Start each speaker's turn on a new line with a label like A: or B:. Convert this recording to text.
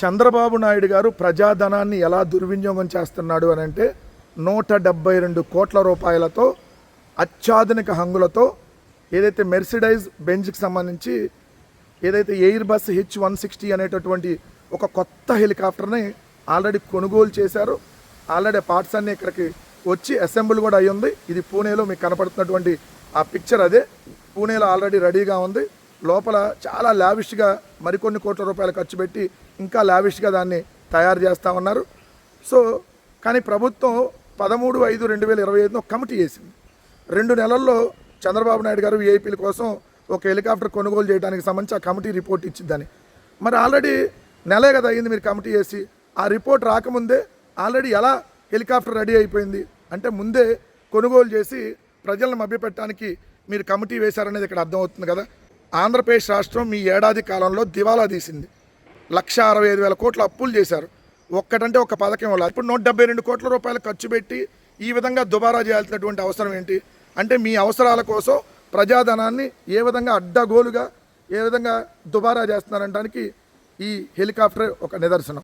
A: చంద్రబాబు నాయుడు గారు ప్రజాధనాన్ని ఎలా దుర్వినియోగం చేస్తున్నాడు అని అంటే నూట డెబ్బై రెండు కోట్ల రూపాయలతో అత్యాధునిక హంగులతో ఏదైతే మెర్సిడైజ్ బెంజ్కి సంబంధించి ఏదైతే Airbus H one sixty అనేటటువంటి ఒక కొత్త హెలికాప్టర్ని ఆల్రెడీ కొనుగోలు చేశారు. ఆల్రెడీ పార్ట్స్ అన్నీ ఇక్కడికి వచ్చి అసెంబ్లీ కూడా అయ్యింది ఇది పూణేలో మీకు కనపడుతున్నటువంటి ఆ పిక్చర్ అదే. పూణేలో ఆల్రెడీ రెడీగా ఉంది. లోపల చాలా లావిష్గా మరికొన్ని కోట్ల రూపాయలు ఖర్చు పెట్టి ఇంకా లావిష్గా దాన్ని తయారు చేస్తా ఉన్నారు. సో కానీ ప్రభుత్వం పదమూడు ఐదు రెండు వేల ఇరవై ఐదున కమిటీ వేసింది. రెండు నెలల్లో చంద్రబాబు నాయుడు గారు విఐపీల కోసం ఒక హెలికాప్టర్ కొనుగోలు చేయడానికి సంబంధించి ఆ కమిటీ రిపోర్ట్ ఇచ్చిద్దని మరి ఆల్రెడీ నెలే కదా అయింది మీరు కమిటీ చేసి ఆ రిపోర్ట్ రాకముందే ఆల్రెడీ ఎలా హెలికాప్టర్ రెడీ అయిపోయింది అంటే ముందే కొనుగోలు చేసి ప్రజలను మభ్యపెట్టడానికి మీరు కమిటీ వేశారనేది ఇక్కడ అర్థమవుతుంది కదా. ఆంధ్రప్రదేశ్ రాష్ట్రం మీ ఏడాది కాలంలో దివాలా తీసింది. లక్ష అరవై ఐదు వేల కోట్ల అప్పులు చేశారు. ఒక్కటంటే ఒక పథకం వల్ల ఇప్పుడు నూట డెబ్బై రెండు కోట్ల రూపాయలు ఖర్చు పెట్టి ఈ విధంగా దుబారా చేయాల్సినటువంటి అవసరం ఏంటి? అంటే మీ అవసరాల కోసం ప్రజాధనాన్ని ఏ విధంగా అడ్డగోలుగా ఏ విధంగా దుబారా చేస్తున్నారనడానికి ఈ హెలికాప్టర్ ఒక నిదర్శనం.